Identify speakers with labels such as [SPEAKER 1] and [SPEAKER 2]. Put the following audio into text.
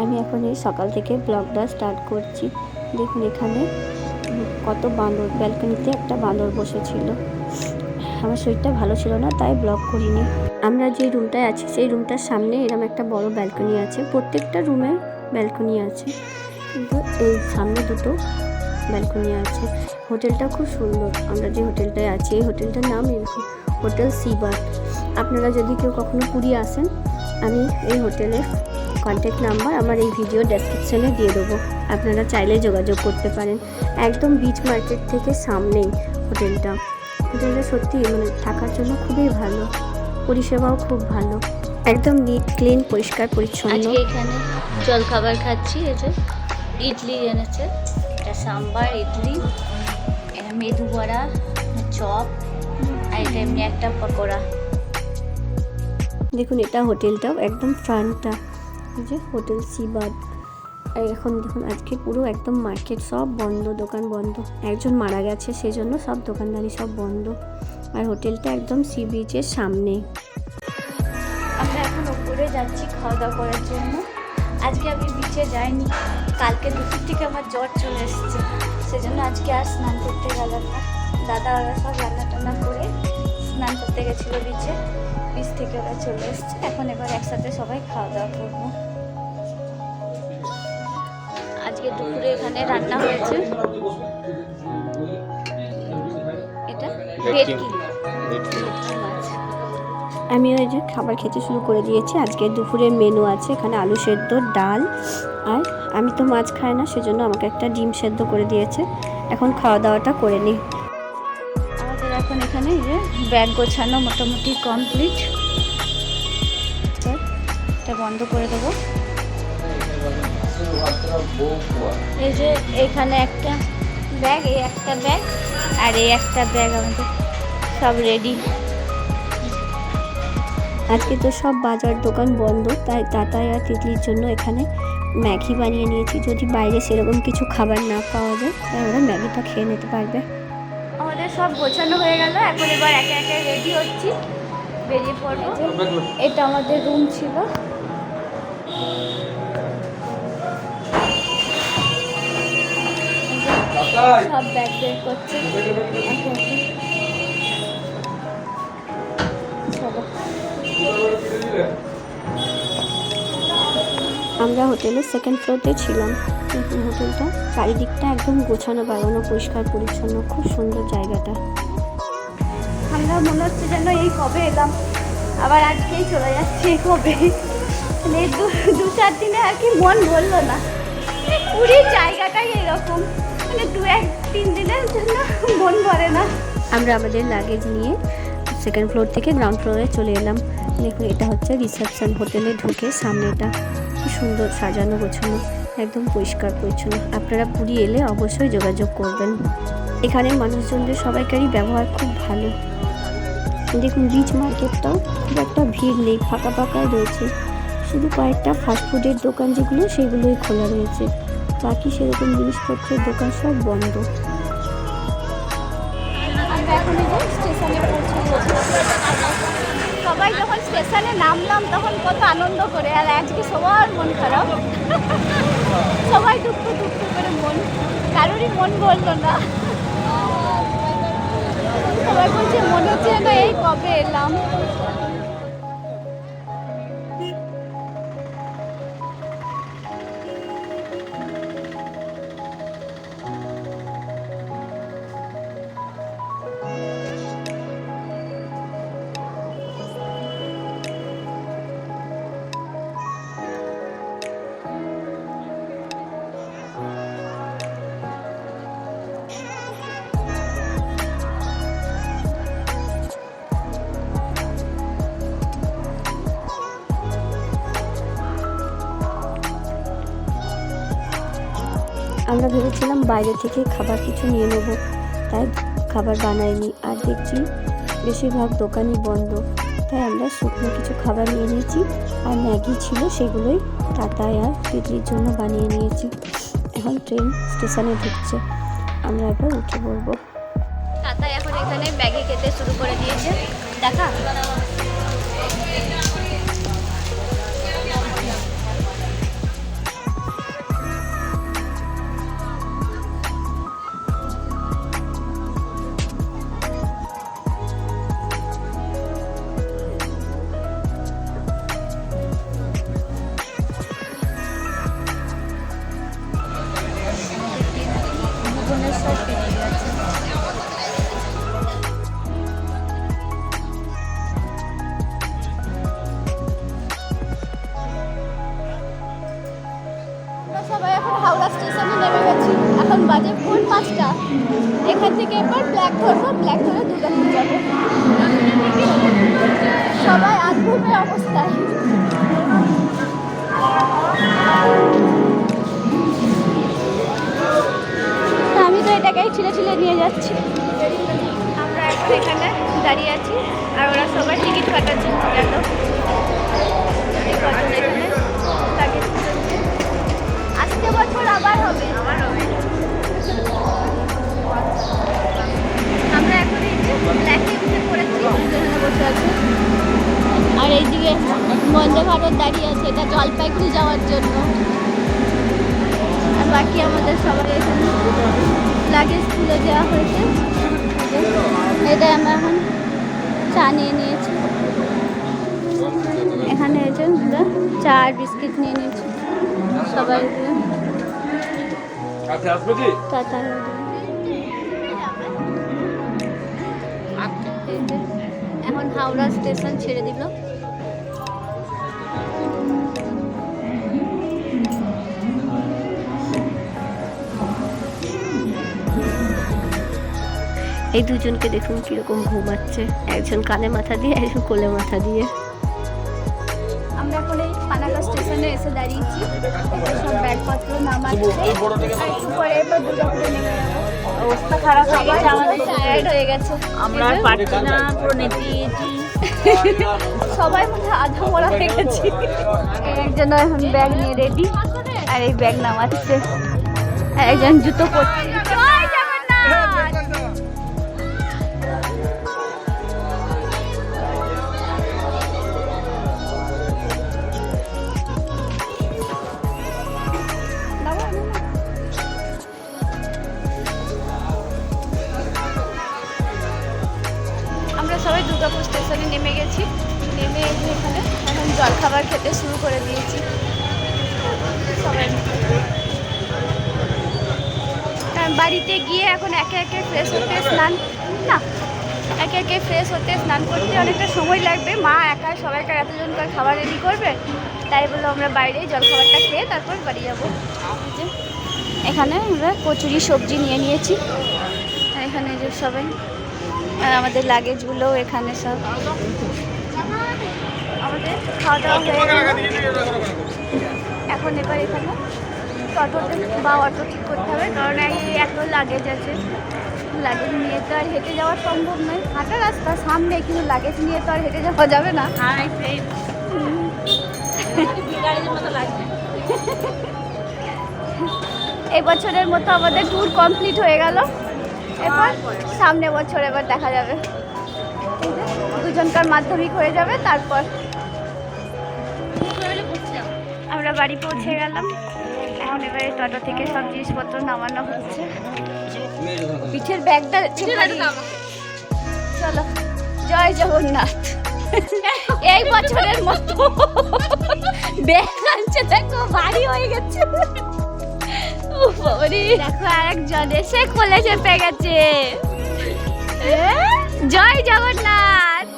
[SPEAKER 1] আমি এখন এই সকাল থেকে ব্লগটা স্টার্ট করছি। দেখুন এখানে কত বাঁদর ব্যালকনিতে একটা বাঁদর বসেছিল। আমার শরীরটা ভালো ছিল না, তাই ব্লগ করিনি। আমরা যে রুমটায় আছি, সেই রুমটার সামনে এরকম একটা বড় ব্যালকনি আছে। প্রত্যেকটা রুমে ব্যালকনি আছে। কিন্তু এই সামনে দুটো ব্যালকনি আছে। হোটেলটা খুব সুন্দর। আমরা যে হোটেলটায় আছি, এই হোটেলটার নাম হোটেল সিবার আপনারা যদি কেউ কখনো পুরী আসেন, আমি এই হোটেলের কন্ট্যাক্ট নাম্বার আমার এই ভিডিও ডেসক্রিপশনে দিয়ে দেবো। আপনারা চাইলে যোগাযোগ করতে পারেন। একদম বিচ মার্কেট থেকে সামনেই হোটেলটা। হোটেলটা সত্যি মানে থাকার জন্য খুবই ভালো। পরিষেবাও খুব ভালো। একদম নিট ক্লিন পরিষ্কার পরিচ্ছন্ন।
[SPEAKER 2] আজকে এখানে জল খাবার খাচ্ছি এই যে ইডলি এনেছে। এটা সাম্বার ইডলি এটা মেদু বড়া চপ আর এটা এমনি একটা পকোড়া।
[SPEAKER 1] দেখুন এটা হোটেলটাও একদম ফ্রন্টটা যে হোটেল সিবাদ। এখন দেখুন, আজকে পুরো একদম মার্কেট সব বন্ধ, দোকান বন্ধ। একজন মারা গেছে, সেজন্য সব দোকানদারি সব বন্ধ। আর হোটেলটা একদম সি বিচের সামনে।
[SPEAKER 2] আমরা এখন উপরে যাচ্ছি খাওয়া দাওয়া করার জন্য। আজকে আমি বিচে যাইনি, কালকে দুপুর থেকে আমার জ্বর চলে এসেছে। সেজন্য আজকে আর স্নান করতে গেলাম না। দাদা ওরা সব রান্না টান্না করে স্নান করতে গেছিল বিচে। বিচ থেকে ওরা চলে এসছে। এখন এবার একসাথে সবাই খাওয়া দাওয়া করব। আজকে দুপুরে এখানে রান্না হয়েছে। এটা ভেটকি।
[SPEAKER 1] আমি ওই যে খাবার খেতে শুরু করে দিয়েছি। আজকে দুপুরের মেনু আছে এখানে আলু সেদ্ধ ডাল। আর আমি তো মাছ খাই না সেজন্য আমাকে একটা ডিম সেদ্ধ করে দিয়েছে। এখন খাওয়া দাওয়াটা করে নিই।
[SPEAKER 2] এই যে ব্যাগ গোছানো মোটামুটি কমপ্লিট এটা বন্ধ করে দেবো এই যে এখানে একটা ব্যাগ এই একটা ব্যাগ আর এই একটা ব্যাগ আমাদের সব রেডি
[SPEAKER 1] আজকে তো সব বাজার দোকান বন্ধ তাই তাতাই আর তিতলির জন্য এখানে ম্যাগি বানিয়ে নিয়েছি যদি বাইরে সেরকম কিছু খাবার না পাওয়া যায় তাই ওরা ম্যাগিটা খেয়ে নিতে পারবে
[SPEAKER 2] আমাদের সব গোছানো হয়ে গেল। এখন এবার একে একে রেডি হচ্ছি। বেরিয়ে পড়ব। এটা আমাদের রুম ছিল। সব ব্যাগ বের করছে।
[SPEAKER 1] আমরা হোটেলের সেকেন্ড ফ্লোরতে ছিলাম। হোটেলটা চারিদিকটা একদম গোছানো বাগানো পরিষ্কার পরিচ্ছন্ন খুব সুন্দর জায়গাটা।
[SPEAKER 2] আমরা মনে হচ্ছে যেন এই কবে এলাম। আবার আজকেই চলে যাচ্ছে কবে মানে দু চার দিনে আর কি মন বলল না। মানে পুরীর জায়গাটাই এরকম। মানে দু এক তিন দিনের জন্য মন ভরে না।
[SPEAKER 1] আমরা আমাদের লাগেজ নিয়ে সেকেন্ড ফ্লোর থেকে গ্রাউন্ড ফ্লোরে চলে এলাম। দেখুন এটা হচ্ছে রিসেপশন হোটেলে ঢুকে সামনেটা। কি সুন্দর সাজানো গোছানো। একদম পরিষ্কার পরিচ্ছন্ন আপনারা পুরী এলে অবশ্যই যোগাযোগ করবেন। এখানের মানুষজনদের সবাইকারই ব্যবহার খুব ভালো। দেখুন বিচ মার্কেটটাও খুব একটা ভিড় নেই, ফাঁকা ফাঁকাই রয়েছে। শুধু কয়েকটা ফাস্টফুডের দোকান যেগুলো, সেগুলোই খোলা রয়েছে। বাকি সেরকম জিনিসপত্রের দোকান সব বন্ধ।
[SPEAKER 2] এখন স্টেশনে পৌঁছে সবাই যখন স্টেশনে নামলাম তখন কত আনন্দ করে, আর আজকে সবার মন খারাপ। সবাই দুঃখ দুঃখ করে মন, কারোরই মন বলল না। সবাই বলছে, মনে হচ্ছে না এই কবে এলাম।
[SPEAKER 1] আমরা ভেবেছিলাম বাইরে থেকে খাবার কিছু নিয়ে নেব। তাই খাবার বানাইনি। আর দেখছি বেশিরভাগ দোকানই বন্ধ। তাই আমরা শুকনো কিছু খাবার নিয়ে নিয়েছি। আর ম্যাগি ছিল সেগুলোই তাতায় আর পিটির জন্য বানিয়ে নিয়েছি। এখন ট্রেন স্টেশনে ঢুকছে। আমরা একবার উঠে পড়ব।
[SPEAKER 2] তাতা এখন এখানে ম্যাগি খেতে শুরু করে দিয়েছে। দেখা। সবাই এখন হাওড়া স্টেশনে নেমে গেছি। এখন বাজে ভোর পাঁচটা। এখান থেকে এবার ব্ল্যাক ধরবো, ব্ল্যাক ধরে দুর্গাপুর যাব। সবাই আধঘুমের অবস্থায়। বাকি আমাদের সবাই এখানে লাগেজ তুলে দেওয়া হয়েছে। এটা আমরা এখন চা নিয়ে নিয়েছি। এখানে যে আমরা চা আর বিস্কিট নিয়ে নিয়েছি। সবাই এখন হাওড়া স্টেশন ছেড়ে দিল।
[SPEAKER 1] এই দুজনকে দেখুন কীরকম ঘুমাচ্ছে। একজন কানে মাথা দিয়ে একজন কোলে মাথা দিয়ে।
[SPEAKER 2] আমরা এখন এই পানাগড় স্টেশনে এসে দাঁড়িয়েছি। সব ব্যাগপত্র নামাচ্ছে একটু পরে এবার দুর্গাপুরে নেমে
[SPEAKER 3] অবস্থা খারাপ হয়ে গেছে আমাদের
[SPEAKER 2] টায়ার্ড হয়ে গেছে।
[SPEAKER 3] আমরা আর পারছি না পুরো
[SPEAKER 2] সবাই আধা মরা হয়ে গেছি। একজন এখন ব্যাগ নিয়ে রেডি আর এই ব্যাগ নামাচ্ছে। আর একজন জুতো পরছে। খেতে শুরু করে দিয়েছি। সবাই বাড়িতে গিয়ে এখন একে একে ফ্রেশ হতে স্নান, না, একে একে ফ্রেশ হতে স্নান করতে অনেকটা সময় লাগবে। মা একা সবাইকার এতজন করে খাবার রেডি করবে, তাই বলে আমরা বাইরেই জলখাবারটা খেয়ে তারপর বাড়ি যাব। এখানে আমরা কচুরি সবজি নিয়ে নিয়েছি। এখানে যে সবাই, আর আমাদের লাগেজগুলো এখানে সব। আমাদের খাওয়া দাওয়া হয়ে গেল। এখন এবার এখানে টোটোতে বা অটো ঠিক করতে হবে কারণ এই এত লাগেজ আছে। লাগেজ নিয়ে তো আর হেঁটে যাওয়া সম্ভব নয়। হাঁটা রাস্তা সামনে কিন্তু লাগেজ নিয়ে তো আর হেঁটে যাওয়া যাবে না। এই বছরের মতো আমাদের ট্যুর কমপ্লিট হয়ে গেল। এবার সামনে বছর এবার দেখা যাবে। দুজনকার মাধ্যমিক হয়ে যাবে তারপর আমরা বাড়ি পৌঁছে গেলাম। এখন এবারে টোটো থেকে সব জিনিসপত্র নামানো হচ্ছে। পিঠের ব্যাগটা। চলো জয় জগন্নাথ। এই বছরের মতো ব্যাগ আনছে দেখো ভারী হয়ে গেছে। দেখো আরেকজন এসে কোলে চেপে গেছে। জয় জগন্নাথ।